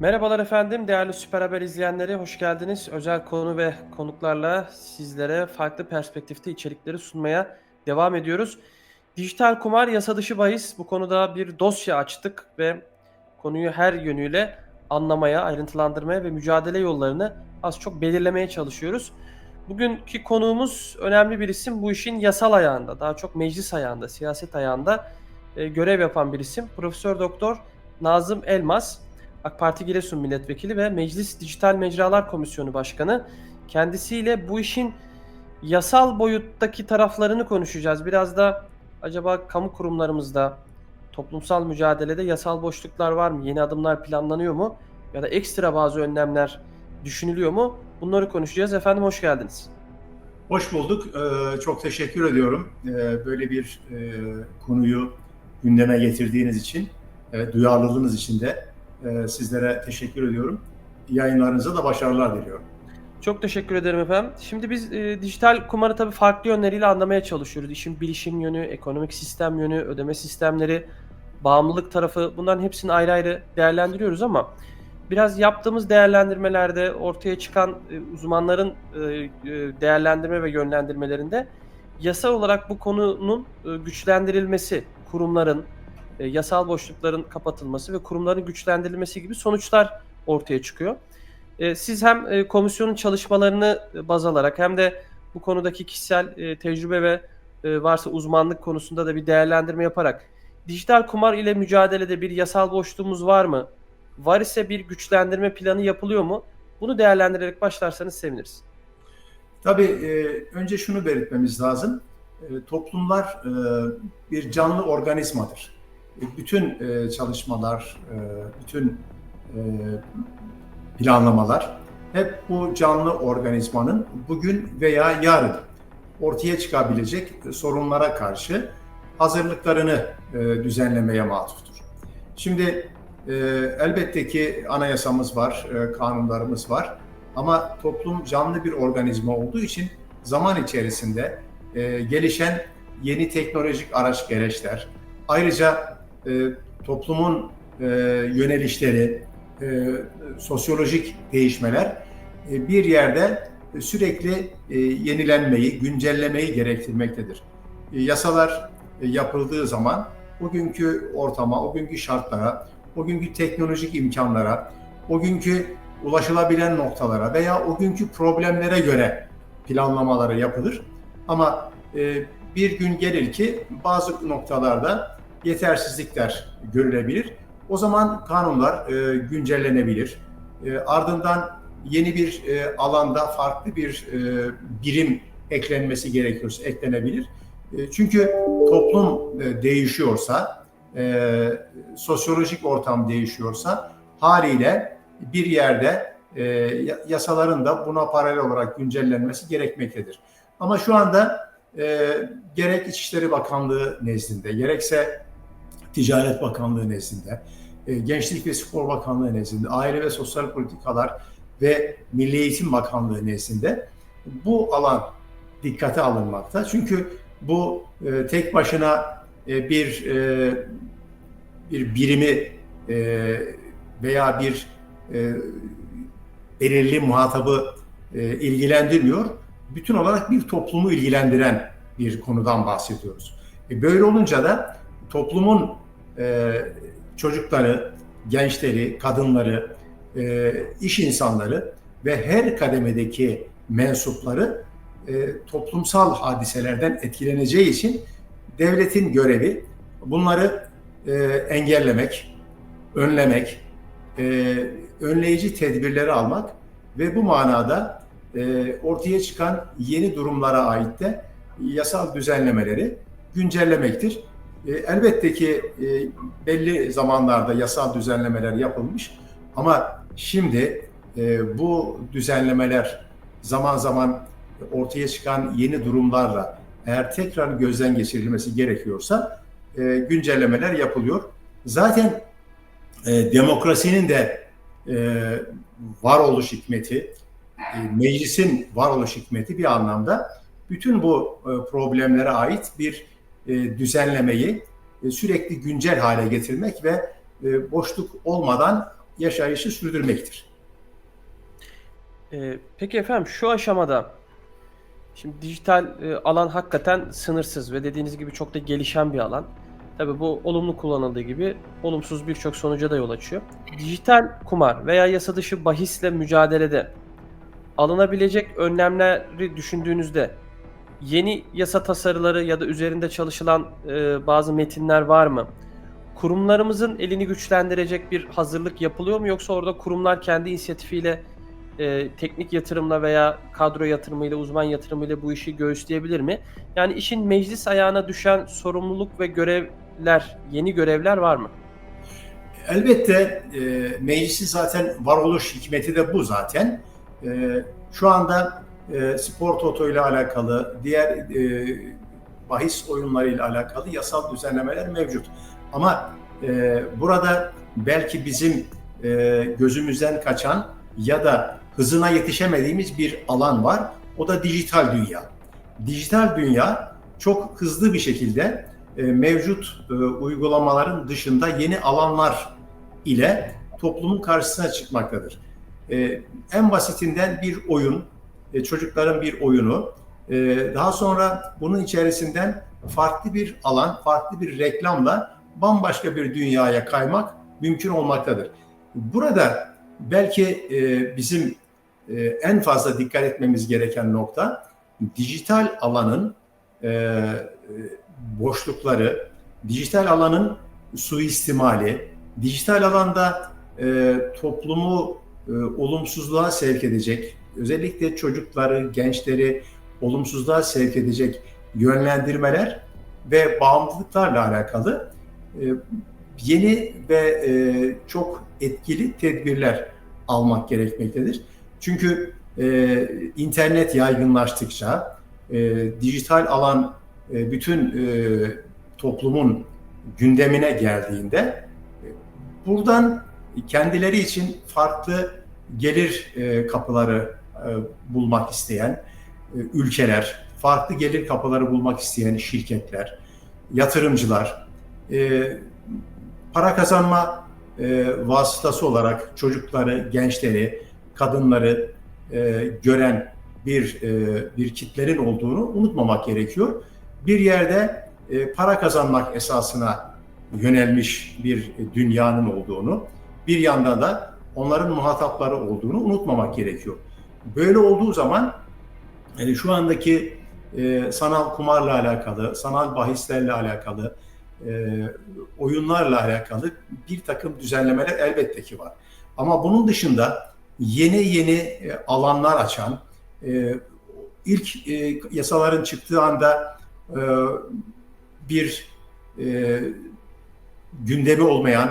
Merhabalar efendim, değerli Süper Haber izleyenleri, hoş geldiniz. Özel konu ve konuklarla sizlere farklı perspektifte içerikleri sunmaya devam ediyoruz. Dijital kumar yasa dışı bahis. Bu konuda bir dosya açtık ve konuyu her yönüyle anlamaya, ayrıntılandırmaya ve mücadele yollarını az çok belirlemeye çalışıyoruz. Bugünkü konuğumuz önemli bir isim. Bu işin yasal ayağında, daha çok meclis ayağında, siyaset ayağında e, görev yapan bir isim. Profesör Doktor Nazım Elmas. AK Parti Giresun Milletvekili ve Meclis Dijital Mecralar Komisyonu Başkanı. Kendisiyle bu işin yasal boyuttaki taraflarını konuşacağız. Biraz da acaba kamu kurumlarımızda toplumsal mücadelede yasal boşluklar var mı? Yeni adımlar planlanıyor mu? Ya da ekstra bazı önlemler düşünülüyor mu? Bunları konuşacağız. Efendim hoş geldiniz. Hoş bulduk. Ee, çok teşekkür ediyorum. Ee, böyle bir e, konuyu gündeme getirdiğiniz için, duyarlılığınız için de e, sizlere teşekkür ediyorum. Yayınlarınıza da başarılar diliyorum. Çok teşekkür ederim efendim. Şimdi biz e, dijital kumarı tabii farklı yönleriyle anlamaya çalışıyoruz. İşin bilişim yönü, ekonomik sistem yönü, ödeme sistemleri, bağımlılık tarafı bunların hepsini ayrı ayrı değerlendiriyoruz ama biraz yaptığımız değerlendirmelerde ortaya çıkan e, uzmanların e, e, değerlendirme ve yönlendirmelerinde yasal olarak bu konunun e, güçlendirilmesi, kurumların, e, yasal boşlukların kapatılması ve kurumların güçlendirilmesi gibi sonuçlar ortaya çıkıyor. E, siz hem e, komisyonun çalışmalarını baz alarak hem de bu konudaki kişisel tecrübe ve varsa uzmanlık konusunda da bir değerlendirme yaparak dijital kumar ile mücadelede bir yasal boşluğumuz var mı? Var ise bir güçlendirme planı yapılıyor mu? Bunu değerlendirerek başlarsanız seviniriz. Tabii önce şunu belirtmemiz lazım. Toplumlar bir canlı organizmadır. Bütün e, çalışmalar, e, bütün e, planlamalar hep bu canlı organizmanın bugün veya yarın ortaya çıkabilecek sorunlara karşı hazırlıklarını e, düzenlemeye matuftur. Şimdi e, elbette ki anayasamız var, kanunlarımız var ama toplum canlı bir organizma olduğu için zaman içerisinde gelişen yeni teknolojik araç gereçler, ayrıca e, toplumun e, yönelişleri, e, sosyolojik değişmeler e, bir yerde sürekli e, yenilenmeyi, güncellemeyi gerektirmektedir. E, yasalar e, yapıldığı zaman o günkü ortama, o günkü şartlara, o günkü teknolojik imkanlara, o günkü ulaşılabilen noktalara veya o günkü problemlere göre planlamaları yapılır. Ama e, bir gün gelir ki bazı noktalarda yetersizlikler görülebilir. O zaman kanunlar e, güncellenebilir. E, ardından yeni bir e, alanda farklı bir e, birim eklenmesi gerekiyorsa eklenebilir. E, çünkü toplum e, değişiyorsa, e, sosyolojik ortam değişiyorsa haliyle bir yerde e, yasaların da buna paralel olarak güncellenmesi gerekmektedir. Ama şu anda e, gerek İçişleri Bakanlığı nezdinde, gerekse Ticaret Bakanlığı nezdinde, e, Gençlik ve Spor Bakanlığı nezdinde, Aile ve Sosyal Politikalar ve Milli Eğitim Bakanlığı nezdinde bu alan dikkate alınmakta. Çünkü bu e, tek başına e, bir bir birimi veya bir belirli muhatabı ilgilendirmiyor. Bütün olarak bir toplumu ilgilendiren bir konudan bahsediyoruz. Böyle olunca da toplumun e, çocukları, gençleri, kadınları, e, iş insanları ve her kademedeki mensupları e, toplumsal hadiselerden etkileneceği için devletin görevi bunları e, engellemek, önlemek, e, önleyici tedbirleri almak ve bu manada e, ortaya çıkan yeni durumlara ait de yasal düzenlemeleri güncellemektir. E, elbette ki e, belli zamanlarda yasal düzenlemeler yapılmış ama şimdi e, bu düzenlemeler zaman zaman ortaya çıkan yeni durumlarla eğer tekrar gözden geçirilmesi gerekiyorsa güncellemeler yapılıyor. Zaten demokrasinin de varoluş hikmeti, meclisin varoluş hikmeti bir anlamda bütün bu problemlere ait bir e, düzenlemeyi e, sürekli güncel hale getirmek ve e, boşluk olmadan yaşayışı sürdürmektir. Peki efendim şu aşamada şimdi dijital alan hakikaten sınırsız ve dediğiniz gibi çok da gelişen bir alan. Tabii bu olumlu kullanıldığı gibi olumsuz birçok sonuca da yol açıyor. Dijital kumar veya yasa dışı bahisle mücadelede alınabilecek önlemleri düşündüğünüzde yeni yasa tasarıları ya da üzerinde çalışılan e, bazı metinler var mı? Kurumlarımızın elini güçlendirecek bir hazırlık yapılıyor mu yoksa orada kurumlar kendi inisiyatifiyle e, teknik yatırımla veya kadro yatırımıyla, uzman yatırımıyla bu işi göğüsleyebilir mi? Yani işin meclis ayağına düşen sorumluluk ve görevler, yeni görevler var mı? Elbette e, meclisi zaten varoluş hikmeti de bu zaten. E, şu anda e, spor toto ile alakalı, diğer e, bahis oyunlarıyla alakalı yasal düzenlemeler mevcut. Ama e, burada belki bizim e, gözümüzden kaçan ya da hızına yetişemediğimiz bir alan var. O da dijital dünya. Dijital dünya çok hızlı bir şekilde e, mevcut e, uygulamaların dışında yeni alanlar ile toplumun karşısına çıkmaktadır. E, en basitinden bir oyun, e, çocukların bir oyunu, e, daha sonra bunun içerisinden farklı bir alan, farklı bir reklamla bambaşka bir dünyaya kaymak mümkün olmaktadır. Burada belki e, bizim en fazla dikkat etmemiz gereken nokta dijital alanın boşlukları, dijital alanın suistimali, dijital alanda toplumu e, olumsuzluğa sevk edecek, özellikle çocukları, gençleri olumsuzluğa sevk edecek yönlendirmeler ve bağımlılıklarla alakalı e, yeni ve e, çok etkili tedbirler almak gerekmektedir. Çünkü e, internet yaygınlaştıkça, dijital alan bütün toplumun gündemine geldiğinde buradan kendileri için farklı gelir kapıları bulmak isteyen e, ülkeler, farklı gelir kapıları bulmak isteyen şirketler, yatırımcılar, e, para kazanma e, vasıtası olarak çocukları, gençleri, kadınları e, gören bir e, bir kitlerin olduğunu unutmamak gerekiyor. Bir yerde e, para kazanmak esasına yönelmiş bir dünyanın olduğunu, bir yanda da onların muhatapları olduğunu unutmamak gerekiyor. Böyle olduğu zaman yani şu andaki e, sanal kumarla alakalı, sanal bahislerle alakalı, e, oyunlarla alakalı bir takım düzenlemeler elbette ki var. Ama bunun dışında yeni yeni e, alanlar açan, e, ilk e, yasaların çıktığı anda e, bir e, gündemi olmayan,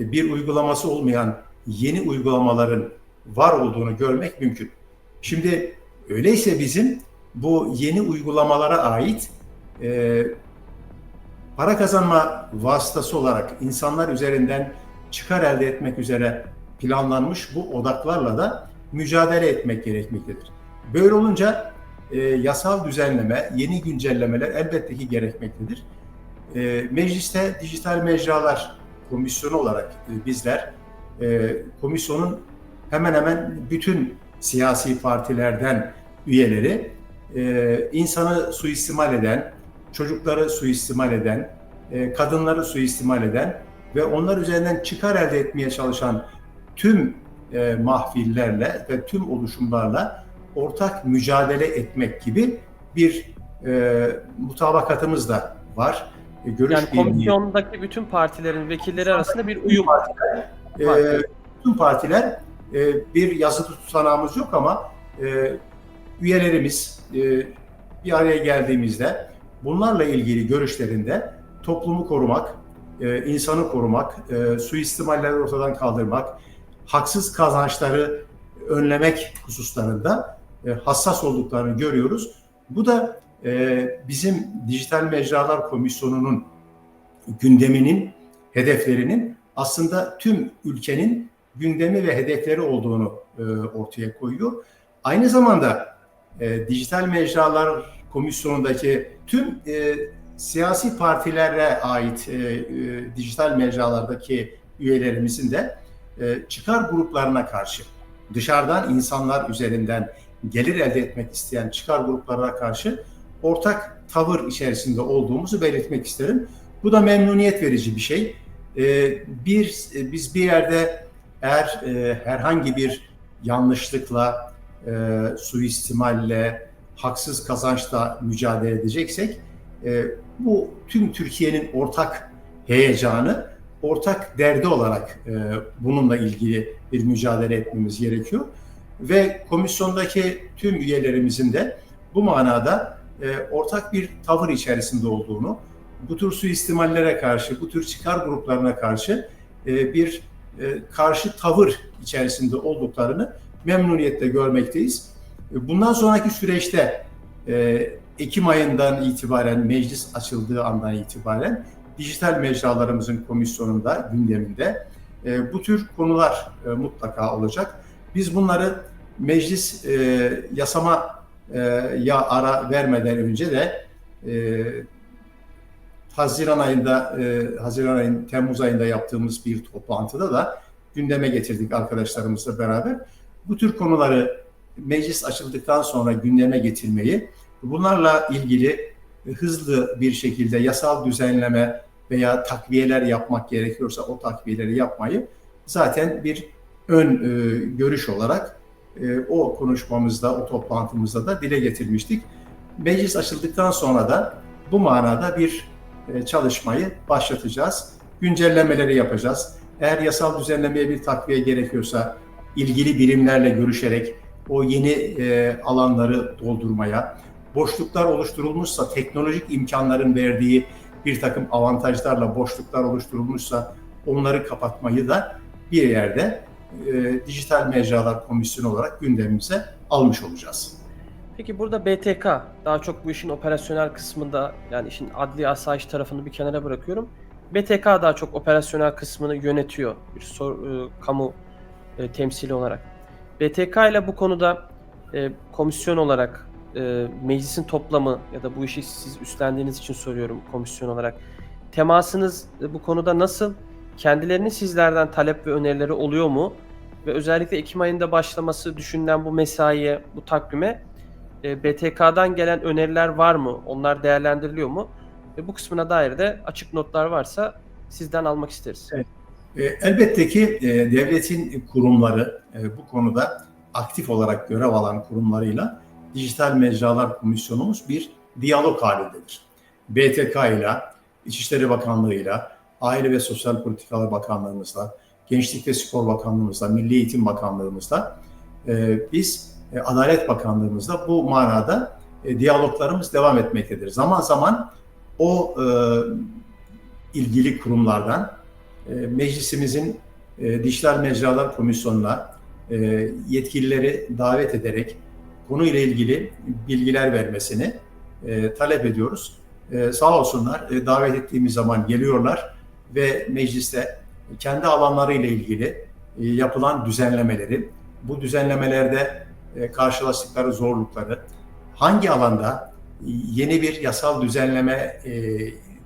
e, bir uygulaması olmayan yeni uygulamaların var olduğunu görmek mümkün. Şimdi öyleyse bizim bu yeni uygulamalara ait e, para kazanma vasıtası olarak insanlar üzerinden çıkar elde etmek üzere planlanmış bu odaklarla da mücadele etmek gerekmektedir. Böyle olunca e, yasal düzenleme, yeni güncellemeler elbette ki gerekmektedir. E, mecliste Dijital Mecralar Komisyonu olarak e, bizler e, komisyonun hemen hemen bütün siyasi partilerden üyeleri e, insanı suistimal eden, çocukları suistimal eden, e, kadınları suistimal eden ve onlar üzerinden çıkar elde etmeye çalışan tüm e, mahfillerle ve tüm oluşumlarla ortak mücadele etmek gibi bir e, mutabakatımız da var. E, görüş Yani komisyondaki bütün partilerin vekilleri arasında bir uyum. e, Var. tüm partiler e, bir yazılı tutanağımız yok ama e, üyelerimiz e, bir araya geldiğimizde bunlarla ilgili görüşlerinde toplumu korumak, insanı korumak, e, suistimalleri ortadan kaldırmak, haksız kazançları önlemek hususlarında hassas olduklarını görüyoruz. Bu da bizim Dijital Mecralar Komisyonu'nun gündeminin, hedeflerinin aslında tüm ülkenin gündemi ve hedefleri olduğunu e, ortaya koyuyor. Aynı zamanda e, Dijital Mecralar Komisyonu'ndaki tüm e, siyasi partilere ait e, e, dijital mecralardaki üyelerimizin de e, çıkar gruplarına karşı dışarıdan insanlar üzerinden gelir elde etmek isteyen çıkar gruplarına karşı ortak tavır içerisinde olduğumuzu belirtmek isterim. Bu da memnuniyet verici bir şey. E, bir biz bir yerde eğer e, herhangi bir yanlışlıkla, e, suistimalle, haksız kazançla mücadele edeceksek e, bu tüm Türkiye'nin ortak heyecanı, ortak derdi olarak e, bununla ilgili bir mücadele etmemiz gerekiyor. Ve komisyondaki tüm üyelerimizin de bu manada e, ortak bir tavır içerisinde olduğunu, bu tür suistimallere karşı, bu tür çıkar gruplarına karşı e, bir karşı tavır içerisinde olduklarını memnuniyetle görmekteyiz. E, Bundan sonraki süreçte e, Ekim ayından itibaren meclis açıldığı andan itibaren dijital mecralarımızın komisyonunda, gündeminde e, bu tür konular e, mutlaka olacak. Biz bunları meclis e, yasama e, ya ara vermeden önce de e, Haziran ayında, e, Haziran ayın Temmuz ayında yaptığımız bir toplantıda da gündeme getirdik arkadaşlarımızla beraber. Bu tür konuları meclis açıldıktan sonra gündeme getirmeyi, bunlarla ilgili hızlı bir şekilde yasal düzenleme veya takviyeler yapmak gerekiyorsa o takviyeleri yapmayı zaten bir ön e, görüş olarak e, o konuşmamızda, o toplantımızda da dile getirmiştik. Meclis açıldıktan sonra da bu manada bir çalışmayı başlatacağız. Güncellemeleri yapacağız. Eğer yasal düzenlemeye bir takviye gerekiyorsa ilgili birimlerle görüşerek o yeni e, alanları doldurmaya, boşluklar oluşturulmuşsa teknolojik imkanların verdiği bir takım avantajlarla boşluklar oluşturulmuşsa onları kapatmayı da bir yerde e, Dijital Mecralar Komisyonu olarak gündemimize almış olacağız. Peki burada BTK daha çok bu işin operasyonel kısmında yani işin adli asayiş tarafını bir kenara bırakıyorum. BTK daha çok operasyonel kısmını yönetiyor bir sor, e, kamu e, temsili olarak. BTK ile bu konuda e, komisyon olarak e, meclisin toplamı ya da bu işi siz üstlendiğiniz için soruyorum komisyon olarak. Temasınız e, bu konuda nasıl? Kendilerinin sizlerden talep ve önerileri oluyor mu? Ve özellikle Ekim ayında başlaması düşünülen bu mesaiye, bu takvime e, BTK'dan gelen öneriler var mı? Onlar değerlendiriliyor mu? Ve bu kısmına dair de açık notlar varsa sizden almak isteriz. Evet. E, Elbette ki e, devletin kurumları e, bu konuda aktif olarak görev alan kurumlarıyla Dijital Mecralar Komisyonumuz bir diyalog halindedir. BTK ile, İçişleri Bakanlığı ile, Aile ve Sosyal Politikalar Bakanlığımızla, Gençlik ve Spor Bakanlığımızla, Milli Eğitim Bakanlığımızla e, biz e, Adalet Bakanlığımızla bu manada e, diyaloglarımız devam etmektedir. Zaman zaman o e, ilgili kurumlardan meclisimizin Dijital Mecralar Komisyonu'na yetkilileri davet ederek konuyla ilgili bilgiler vermesini talep ediyoruz. Sağ olsunlar davet ettiğimiz zaman geliyorlar ve mecliste kendi alanlarıyla ilgili yapılan düzenlemeleri, bu düzenlemelerde karşılaştıkları zorlukları, hangi alanda yeni bir yasal düzenleme e,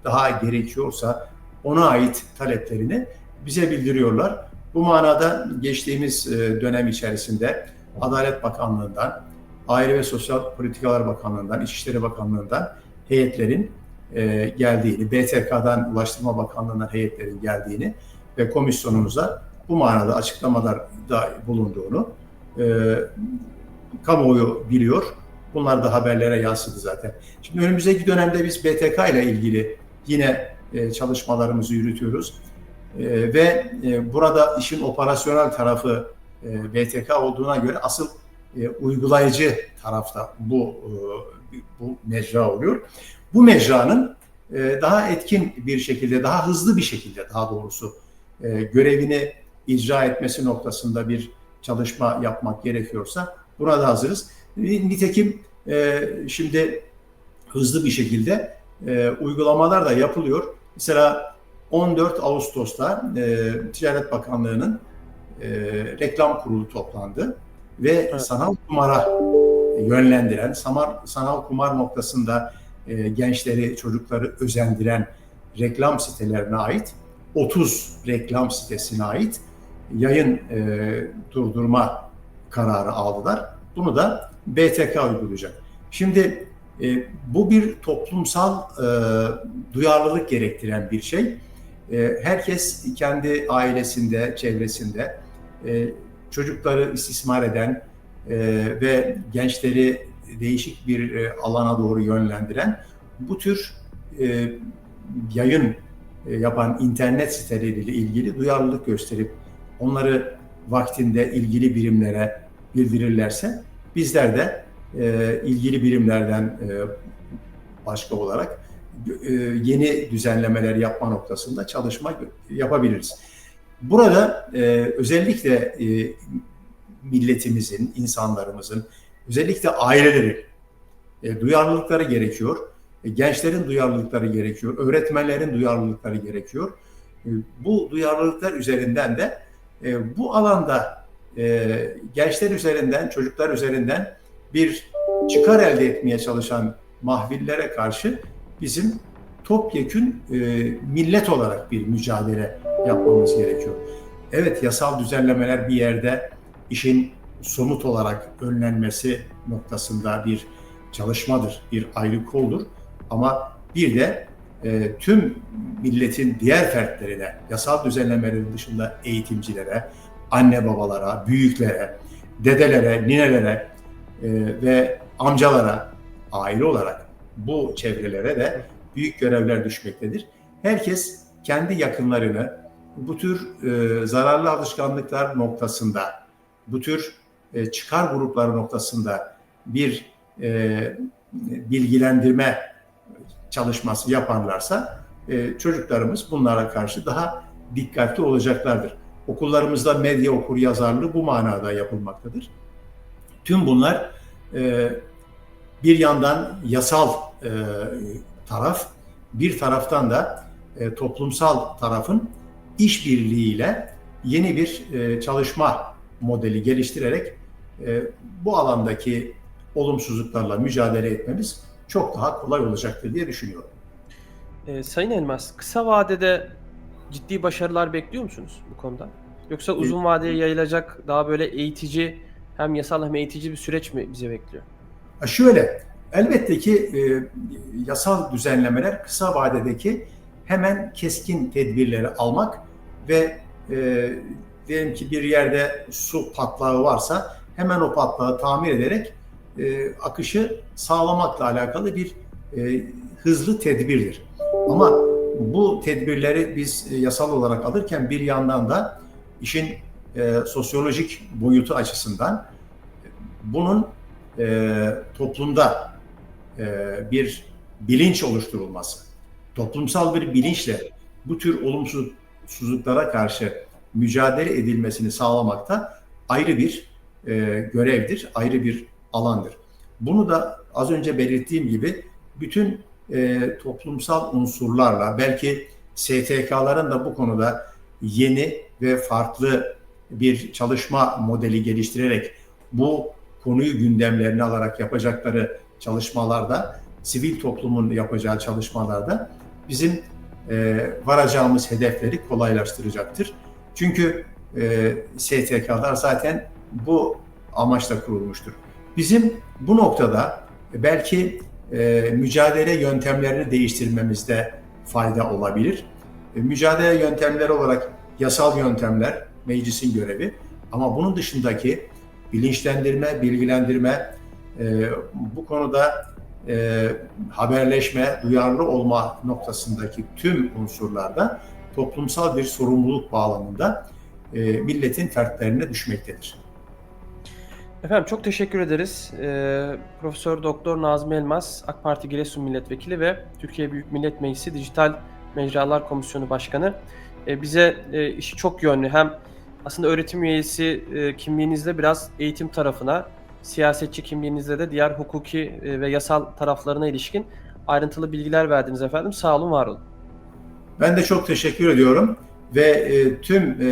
daha gerekiyorsa ona ait taleplerini bize bildiriyorlar. Bu manada geçtiğimiz e, dönem içerisinde Adalet Bakanlığı'ndan, Aile ve Sosyal Politikalar Bakanlığı'ndan, İçişleri Bakanlığı'ndan heyetlerin e, geldiğini, BTK'dan Ulaştırma Bakanlığı'ndan heyetlerin geldiğini ve komisyonumuza bu manada açıklamalar da bulunduğunu e, kamuoyu biliyor. Bunlar da haberlere yansıdı zaten. Şimdi önümüzdeki dönemde biz BTK ile ilgili yine e, çalışmalarımızı yürütüyoruz. E, ve e, burada işin operasyonel tarafı BTK olduğuna göre asıl uygulayıcı tarafta bu e, bu mecra oluyor. Bu mecranın daha etkin bir şekilde, daha hızlı bir şekilde daha doğrusu görevini icra etmesi noktasında bir çalışma yapmak gerekiyorsa buna da hazırız. Nitekim e, şimdi hızlı bir şekilde e, uygulamalar da yapılıyor. Mesela 14 Ağustos'ta e, Ticaret Bakanlığı'nın e, reklam kurulu toplandı ve Evet. sanal kumara yönlendiren, sanal, sanal kumar noktasında e, gençleri, çocukları özendiren reklam sitelerine ait 30 reklam sitesine ait yayın e, durdurma kararı aldılar. Bunu da BTK uygulayacak. Şimdi e, bu bir toplumsal e, duyarlılık gerektiren bir şey. E, herkes kendi ailesinde, çevresinde e, çocukları istismar eden e, ve gençleri değişik bir e, alana doğru yönlendiren bu tür e, yayın e, yapan internet siteleriyle ilgili duyarlılık gösterip onları vaktinde ilgili birimlere bildirirlerse bizler de e, ilgili birimlerden e, başka olarak e, yeni düzenlemeler yapma noktasında çalışma yapabiliriz. Burada e, özellikle e, milletimizin, insanlarımızın, özellikle ailelerin e, duyarlılıkları gerekiyor. E, gençlerin duyarlılıkları gerekiyor. Öğretmenlerin duyarlılıkları gerekiyor. E, bu duyarlılıklar üzerinden de e, bu alanda e, gençler üzerinden, çocuklar üzerinden bir çıkar elde etmeye çalışan mahvillere karşı bizim topyekün e, millet olarak bir mücadele yapmamız gerekiyor. Evet yasal düzenlemeler bir yerde işin somut olarak önlenmesi noktasında bir çalışmadır, bir ayrı koldur. Ama bir de e, tüm milletin diğer fertlerine, yasal düzenlemelerin dışında eğitimcilere, anne babalara, büyüklere, dedelere, ninelere e, ve amcalara, aile olarak bu çevrelere de büyük görevler düşmektedir. Herkes kendi yakınlarını bu tür e, zararlı alışkanlıklar noktasında, bu tür e, çıkar grupları noktasında bir e, bilgilendirme çalışması yaparlarsa e, çocuklarımız bunlara karşı daha dikkatli olacaklardır. Okullarımızda medya okur yazarlığı bu manada yapılmaktadır. Tüm bunlar e, bir yandan yasal e, taraf, bir taraftan da e, toplumsal tarafın işbirliğiyle yeni bir e, çalışma modeli geliştirerek e, bu alandaki olumsuzluklarla mücadele etmemiz çok daha kolay olacaktır diye düşünüyorum. E, Sayın Elmas, kısa vadede ciddi başarılar bekliyor musunuz bu konuda? Yoksa uzun vadeye yayılacak daha böyle eğitici hem yasal hem eğitici bir süreç mi bize bekliyor? Şöyle, elbette ki e, yasal düzenlemeler kısa vadedeki hemen keskin tedbirleri almak ve e, diyelim ki bir yerde su patlağı varsa hemen o patlağı tamir ederek e, akışı sağlamakla alakalı bir e, hızlı tedbirdir. Ama bu tedbirleri biz e, yasal olarak alırken bir yandan da işin e, sosyolojik boyutu açısından bunun e, toplumda e, bir bilinç oluşturulması, toplumsal bir bilinçle bu tür olumsuzluklara karşı mücadele edilmesini sağlamakta ayrı bir e, görevdir, ayrı bir alandır. Bunu da az önce belirttiğim gibi bütün e, toplumsal unsurlarla belki STK'ların da bu konuda yeni ve farklı bir çalışma modeli geliştirerek bu konuyu gündemlerine alarak yapacakları çalışmalarda, sivil toplumun yapacağı çalışmalarda bizim e, varacağımız hedefleri kolaylaştıracaktır. Çünkü e, STK'lar zaten bu amaçla kurulmuştur. Bizim bu noktada belki e, mücadele yöntemlerini değiştirmemizde fayda olabilir. E, mücadele yöntemleri olarak yasal yöntemler meclisin görevi ama bunun dışındaki bilinçlendirme, bilgilendirme, e, bu konuda e, haberleşme, duyarlı olma noktasındaki tüm unsurlarda toplumsal bir sorumluluk bağlamında e, milletin fertlerine düşmektedir. Efendim çok teşekkür ederiz. Ee, Profesör Doktor Nazmi Elmas, AK Parti Giresun Milletvekili ve Türkiye Büyük Millet Meclisi Dijital Mecralar Komisyonu Başkanı. Ee, bize e, işi çok yönlü hem aslında öğretim üyesi e, kimliğinizde biraz eğitim tarafına, siyasetçi kimliğinizde de diğer hukuki e, ve yasal taraflarına ilişkin ayrıntılı bilgiler verdiniz efendim. Sağ olun, var olun. Ben de çok teşekkür ediyorum ve e, tüm e,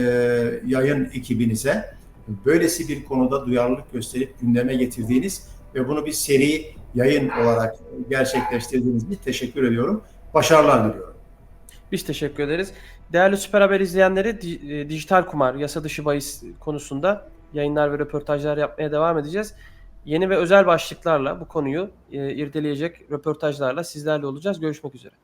yayın ekibinize böylesi bir konuda duyarlılık gösterip gündeme getirdiğiniz ve bunu bir seri yayın olarak gerçekleştirdiğiniz için teşekkür ediyorum. Başarılar diliyorum. Biz teşekkür ederiz. Değerli Süper Haber izleyenleri e, dijital kumar, yasa dışı bahis konusunda yayınlar ve röportajlar yapmaya devam edeceğiz. Yeni ve özel başlıklarla bu konuyu e, irdeleyecek röportajlarla sizlerle olacağız. Görüşmek üzere.